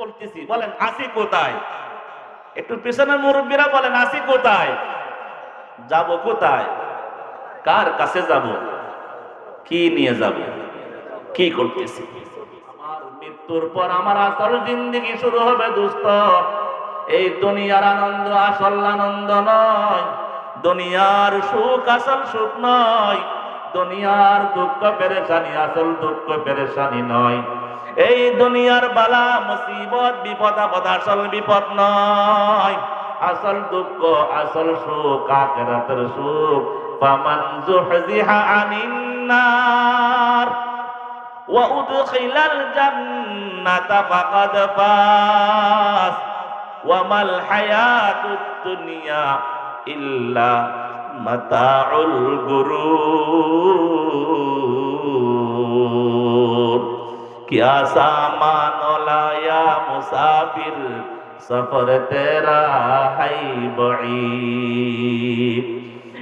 বলতেছি, বলেন, আসি কোথায়? একটু পিছনের মুরব্বীরা বলেন, আসি কোথায়? যাব কোথায়? কার কাছে যাব? কি নিয়ে যাব? কি করতেছি? আমার মৃত্যুর পর আমার আসল জিন্দিগি শুরু হবে দুস্থ এই দুনিয়ার আনন্দ আসল আনন্দ নয়। দুনিয়ার সুখ আসল সুখ নয়। দুনিয়ার দুঃখ পেরেশানি আসল দুঃখ পেরেশানি নয়। এই দুনিয়ার বালা মুসিবত, বিপদ, আপদ আসল বিপদ নয়। আসল দুঃখ, আসল সুখ, আখরাতের সুখ। ফামান জুহজিহা আনিন নার ওয়া উদখিলাল জান্নাতা ফাকাদ ফাস। ওয়া মাল হায়াতুদ দুনিয়া ইল্লা মাতাউল গুরুর کیا سامان لایا مسافر سفر تیرا ہے بعید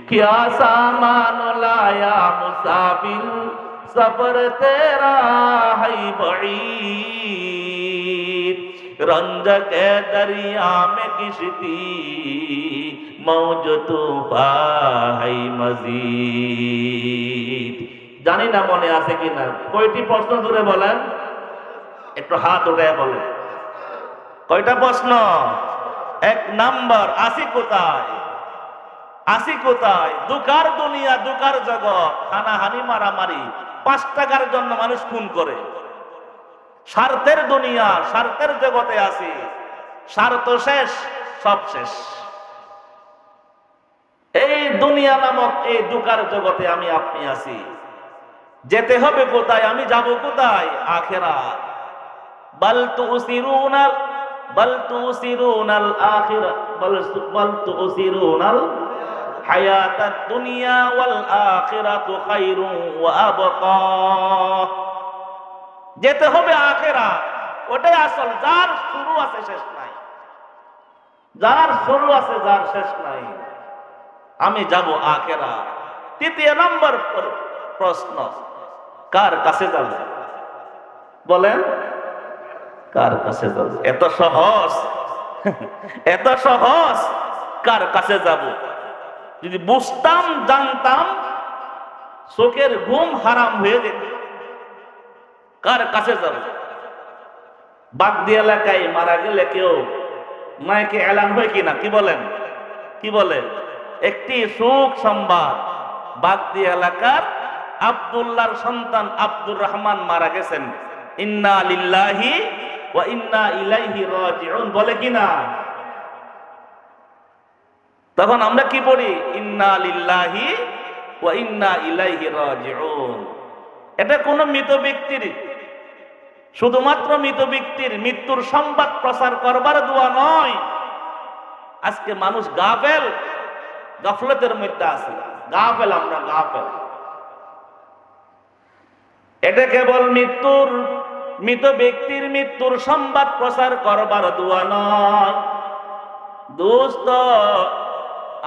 کیا سامان لایا مسافر سفر تیرا ہے بعید رنج کے دریا میں کشتی موج طوفا ہے مزید জানি না মনে আছে কিনা। কয়টি প্রশ্ন জুড়ে বলেন? একটু হাত উঠে বলেন। কয়টা প্রশ্ন? এক নাম্বার, আসি কোথায়? আসি কোথায়? দুকার দুনিয়া, দুকার জগৎ, হানাহানি, মারামারি। পাঁচ টাকার জন্য মানুষ খুন করে। স্বার্থের দুনিয়া, স্বার্থের জগতে আসি। স্বার্থ শেষ, সব শেষ। এই দুনিয়া নামক এই দুকার জগতে আমি আপনি আছি। যেতে হবে কোথায়? আমি যাব কোথায়? আখেরা বাল তুসিরুনাল বাল তুসিরুনাল আখিরা বাল বাল হায়াতাদ দুনিয়া ওয়াল আখিরাতু খায়রুন ওয়া আবকা যেতে হবে আখেরা ওটাই আসল। যার শুরু আছে, শেষ নাই। যার শুরু আছে, যার শেষ নাই। আমি যাব আখেরা তৃতীয় নম্বর প্র- প্রশ্ন। কার কাছে যাব? বলেন, কার কাছে যাব? এত সহজ। এত সহজ। কার কাছে যাব? যদি বুঝতাম, জানতাম, চোখের ঘুম হারাম হয়ে যেত। কার কাছে যাব? বাগদি এলাকায় মারা গেলে কেউ মায়কে এলান হয় কিনা? কি বলেন? কি বলে? একটি সুখ সংবাদ বাগদি এলাকার আব্দুল্লাহর সন্তান আব্দুর রহমান মারা গেছেন। ইন্না লিল্লাহি ওয়া ইন্না ইলাইহি রাজিউন। বলে কিনা? তখন আমরা কি পড়ি? ইন্না লিল্লাহি ওয়া ইন্না ইলাইহি রাজিউন। এটা কোন মৃত ব্যক্তির, শুধুমাত্র মৃত ব্যক্তির মৃত্যুর সংবাদ প্রচার করবার দোয়া নয়। আজকে মানুষ গাফেল, গাফলতের মধ্যে আছে। গাফেল আমরা, গাফেল। এটা কেবল মৃত্যুর, মৃত ব্যক্তির মৃত্যুর সংবাদ প্রচার করবার দোয়া নয়। দোস্ত,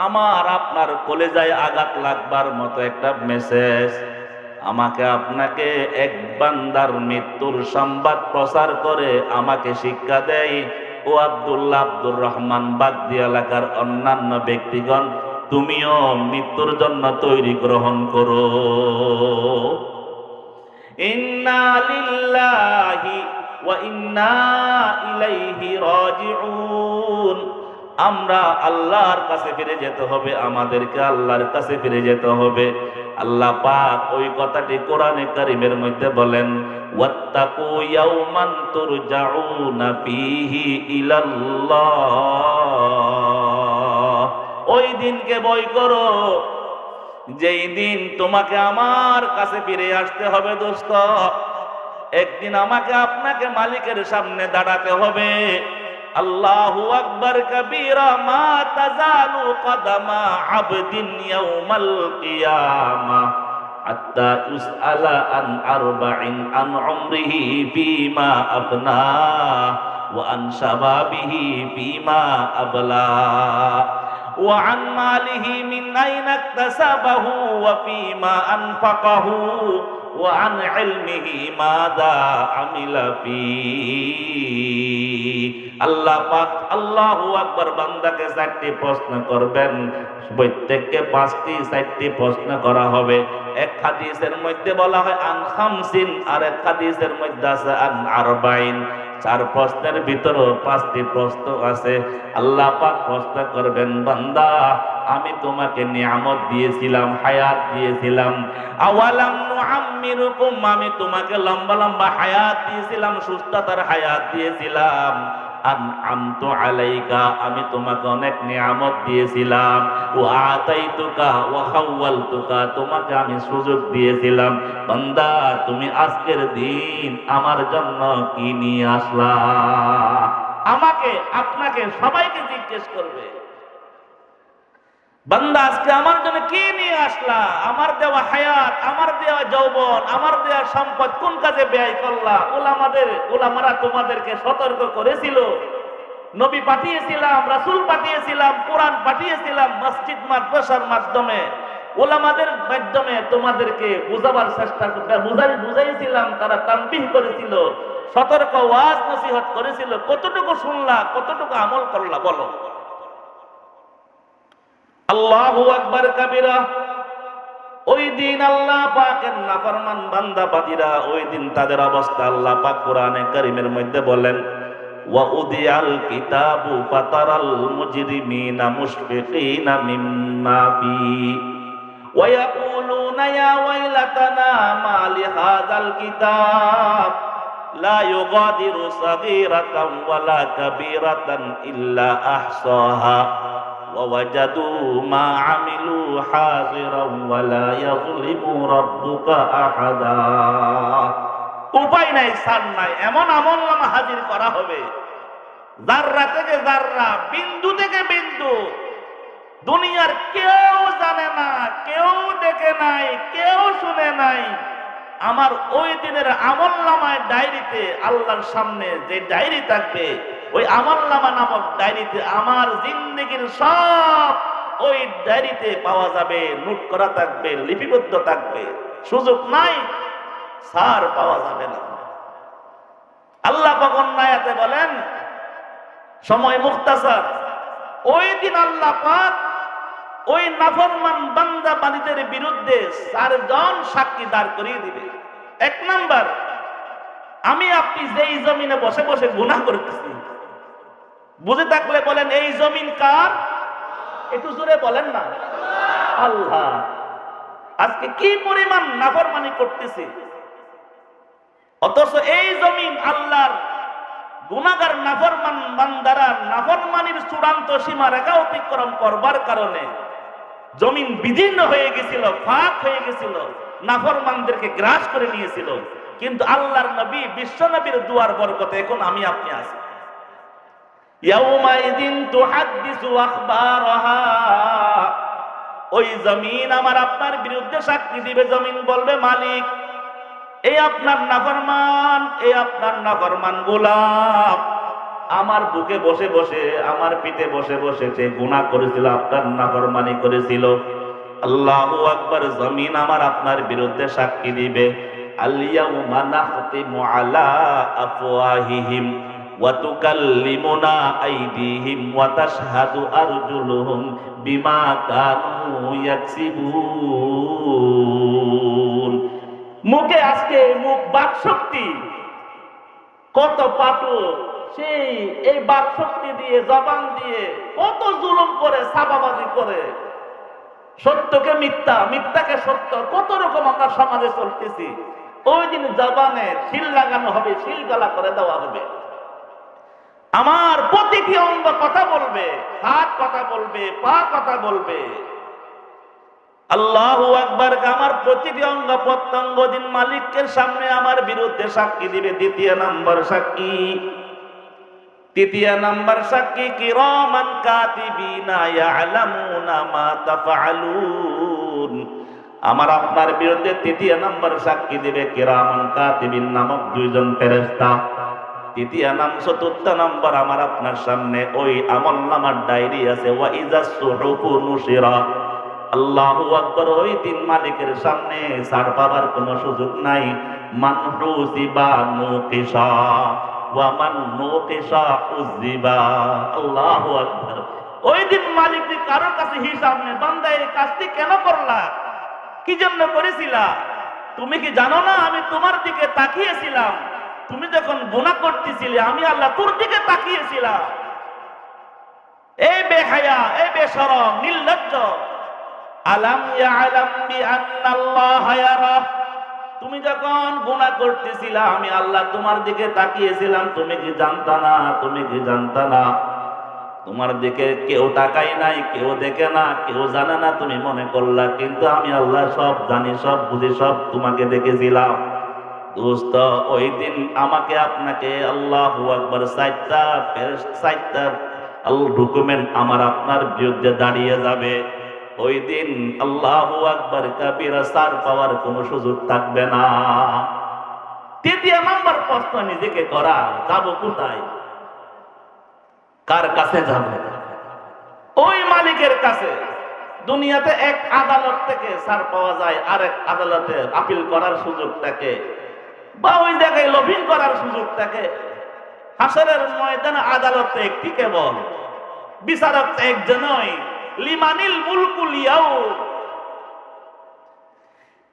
আমার আপনার কলেজায় আঘাত লাগবার মতো একটা মেসেজ আমাকে আপনাকে এক বান্দার মৃত্যুর সংবাদ প্রচার করে আমাকে শিক্ষা দেয়। ও আব্দুল্লাহ আব্দুর রহমান বাগদি এলাকার অন্যান্য ব্যক্তিগণ, তুমিও মৃত্যুর জন্য তৈরি গ্রহণ করো। আমরা আল্লাহর কাছে ফিরে যেতে হবে, আমাদেরকে আল্লাহর কাছে ফিরে যেতে হবে। আল্লাহ পাক ওই কথাটি কোরআনে কারিমের মধ্যে বলেন ওই দিনকে ভয় করো, যেই দিন তোমাকে আমার কাছে ফিরে আসতে হবে দোস্ত। একদিন আমাকে আপনাকে মালিকের সামনে দাঁড়াতে হবে আল্লাহু আকবার কবীরা মা তাজালু কদমা আবদিন ইয়াউমাল কিয়ামা حتى يسأل عن أربع عن عمره فيما أفناه وعن شبابه فيما أبلاه وعن ماله من أين اكتسبه وفيما أنفقه وعن علمه ماذا عمل فيه আল্লাহ পাক আল্লাহু আকবার বান্দাকে চারটি প্রশ্ন করবেন প্রত্যেককে পাঁচটি চারটি প্রশ্ন করা হবে এক হাদিসের মধ্যে বলা হয় আন খামসিন আর এক হাদিসের মধ্যে আছে আন আরবাইন চার প্রশ্নের ভিতরও পাঁচটি প্রশ্ন আছে আল্লাহ পাক প্রশ্ন করবেন বান্দা আমি তোমাকে নিয়ামত দিয়েছিলাম, হায়াত দিয়েছিলাম। আওয়ালাম নুআম্মিরুকুম, আমি তোমাকে লম্বা লম্বা হায়াত দিয়েছিলাম, সুস্থতার হায়াত দিয়েছিলাম। আলাইকা, আমি তোমাকে অনেক নিয়ামত দিয়েছিলাম। ও আতাইতুকা ও খাওয়ালতুকা, তোমাকে আমি সুযোগ দিয়েছিলাম। বান্দা, তুমি আজকের দিন আমার জন্য কি নিয়ে আসলা? আমাকে, আপনাকে সবাইকে জিজ্ঞেস করবে। বান্দা, আজকে আমার জন্য কি নিয়ে আসলা? আমার দেওয়া হায়াত, আমার দেওয়া যৌবন, আমার দেওয়া সম্পদ কোন কাজে ব্যয় করলা? ওলামাদের, ওলামারা তোমাদেরকে সতর্ক করেছিল। নবী পাঠিয়েছিলাম, রাসূল পাঠিয়েছিলাম, কোরআন পাঠিয়েছিলাম মসজিদ, মাদ্রাসার মাধ্যমে। ওলামাদের মাধ্যমে তোমাদেরকে বোঝাবার চেষ্টা বুঝাই, বুঝাইছিলাম, তারা তানবিহ করেছিল, সতর্ক ওয়াজ নসিহত করেছিল। কতটুকু শুনলা, কতটুকু আমল করলা, বলো। আল্লাহু আকবার কাবিরা ওই দিন আল্লাহ পাকের নাফরমান বান্দা বাদিরা ওই দিন তাদের অবস্থা আল্লাহ পাক কোরআনে কারিমের মধ্যে বলেন ওয়া উদিয়াল কিতাবু ফাতারাল মুজরিমিনা মুশফিকিনা মিম্মা ফি ويقولون يا ويلتنا ما لهذا الكتاب لا يغادر صغيرة ولا كبيرة إلا أحصاها ووجدوا ما عملوا حاضرا ولا يظلم ربك أحدا উপায় নাই সার নাই এমন আমল নামা হাজির করা হবে জাররা থেকে জাররা বিন্দু থেকে বিন্দু দুনিয়ার কেউ জানে না কেউ দেখে নাই কেউ শুনে নাই আমার ওই দিনের আমল নামায় ডায়েরিতে আল্লাহর সামনে যে ডায়েরি থাকবে ওই আমল নামা নামক ডায়েরিতে আমার জিন্দগির সব ওই ডায়েরিতে পাওয়া যাবে, নোট করা থাকবে, লিপিবদ্ধ থাকবে। সুযোগ নাই সার পাওয়া যাবে না। আল্লাহ নায়াতে বলেন, সময় মুক্তাসার, ওই দিন আল্লাহ পাক ওই নাফরমান বান্দা বাদীদের বিরুদ্ধে চারজন সাক্ষী দাঁড় করিয়ে দিবে। এক নাম্বার, আমি আপনি যেই জমিনে বসে বসে গুনাহ করতেছি বুঝে থাকলে বলেন, এই জমিন কার? একটু জোরে বলেন না। আল্লাহ, আজকে কি পরিমাণ নাফরমানি করতেছি? অথচ এই জমিন আল্লাহর গুনাগার নাফরমান বান্দারা নাফরমানির চূড়ান্ত সীমা রেখা অতিক্রম করবার কারণে জমিন বিদীর্ণ হয়ে গেছিল, ফাঁক হয়ে গেছিল, নাফরমানদেরকে গ্রাস করে নিয়েছিল। কিন্তু আল্লাহর নবী, বিশ্ব নবীর দুয়ার বরকতে এখন আমি আপনি আছি। ওই জমিন আমার আপনার বিরুদ্ধে সাক্ষী দিবে, জমিন বলবে, মালিক এই আপনার নাফরমান এই আপনার নাফরমান গোলাপ। আমার বুকে বসে বসে, আমার পিঠে বসে বসে সে গুণা করেছিল, আপনার নাফরমানি করেছিল। আল্লাহু আকবার, জমিন আমার আপনার বিরুদ্ধে সাক্ষী দিবে। নাখতিমু আলা আফওয়াহিহিম। ওয়া তুকাল্লিমুনা আইদিহিম ওয়া তাশহাদু আরজুলুহুম বিমা কানু ইয়াকসিবুন। মুখে আজকে মুখ বাক শক্তি, কত পাটু, সেই, এই বাক শক্তি দিয়ে, জবান দিয়ে কত জুলুম করে, সাবাবাজি করে। সত্যকে মিথ্যা, মিথ্যাকে সত্য, কত রকম আমরা সমাজে চলতেছি। ওই দিন জবানে শিল লাগানো হবে, শিল গলা করে দেওয়া হবে। আমার প্রতিটি অঙ্গ কথা বলবে, হাত কথা বলবে, পা কথা বলবে। আল্লাহ আকবার আমার প্রতিটি অঙ্গ প্রত্যঙ্গ দিন মালিকের সামনে আমার বিরুদ্ধে সাক্ষী দিবে। দ্বিতীয় নম্বর সাক্ষী। তৃতীয় নম্বর সাক্ষী কিরমান কাতিবিনা ইয়ালামুনা মা আমার আপনার বিরুদ্ধে তৃতীয় নম্বর সাক্ষী দিবে কিরামান কাতিবিন নামক দুইজন ফেরেশতা। তৃতীয় নাম, চতুর্থ নম্বর আমার আপনার সামনে। ওই আমল নামার ডায়েরি আছে আল্লাহু আকবার, ওই দিন মালিকের সামনে ছাড় পাবার কোনো সুযোগ নাই। মানহুসিবা নুকিসা ওয়া মান নুকিশা উযিবা আল্লাহু আকবার। ওই দিন মালিক কারোর কাছে হিসাব নেই বান্দা কাজটি কেন করলা? কি জন্য করেছিলা? তুমি কি জানো না আমি তোমার দিকে তাকিয়েছিলাম? তুমি যখন গুনাহ করতেছিলে, আমি আল্লাহ তোর দিকে তাকিয়েছিলাম। এই বেহায়া, এই বেশরম নির্লজ্জ। আলাম ইয়ালাম বিআন্নাল্লাহা ইয়ারা। তুমি যখন গুনাহ করতেছিলা, আমি আল্লাহ তোমার দিকে তাকিয়েছিলাম। তুমি কি জানতা না? তুমি কি জানতা না? তোমার দিকে কেউ তাকাই নাই, কেউ দেখে না, কেউ জানে না, তুমি মনে করলা। কিন্তু আমি আল্লাহ সব জানি, সব বুঝি, সব তোমাকে দেখেছিলাম। দোস্ত ওই দিন আমাকে আপনাকে আল্লাহ আকবর সাইটটা সাইটটা ডকুমেন্ট আমার আপনার বিরুদ্ধে দাঁড়িয়ে যাবে। ওই দিন আল্লাহ আকবর কাবিরা সার পাওয়ার কোনো সুযোগ থাকবে না। তৃতীয় নম্বর প্রশ্ন নিজেকে করা, যাব কোথায়? কার কাছে যাবে? ওই মালিকের কাছে। দুনিয়াতে এক আদালত থেকে সার পাওয়া যায়, আরেক আদালতে আপিল করার সুযোগ থাকে বা ওই জায়গায় লভিং করার সুযোগ থাকে। হাসরের ময়দানে আদালতে একটি কেবল, বিচারক একজনই লিমানিল মুলকুল ইয়াউম।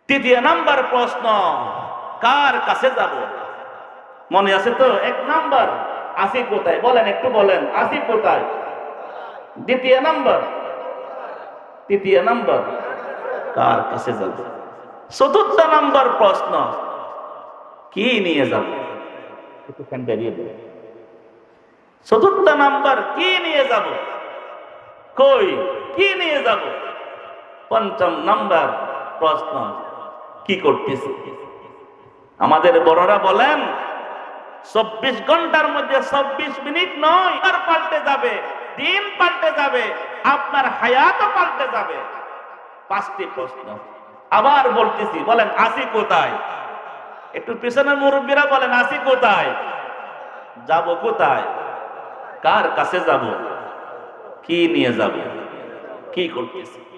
তৃতীয় নাম্বার প্রশ্ন, কার কাছে যাব? মনে আছে তো? এক নাম্বার, আসি কোথায়? বলেন, একটু বলেন, আসি কোথায়? দ্বিতীয় নাম্বার, তৃতীয় নাম্বার, কার কাছে যাব? চতুর্থ নাম্বার প্রশ্ন কি নিয়ে যাব? একটুখানি বেরিয়ে চতুর্থ নাম্বার, কি নিয়ে যাব? কই, কি নিয়ে যাব? পঞ্চম নাম্বার প্রশ্ন, কি করতেছি? আমাদের বড়রা বলেন, চব্বিশ ঘণ্টার মধ্যে চব্বিশ মিনিট নয় পাল্টে যাবে, দিন পাল্টে যাবে, আপনার হায়াতও পাল্টে যাবে। পাঁচটি প্রশ্ন। আবার বলতেছি, বলেন আসি কোথায়? একটু পিছনের মুরব্বীরা বলেন আসি কোথায়? যাব কোথায়? কার কাছে যাব? কি নিয়ে যাব? কি করতেছি?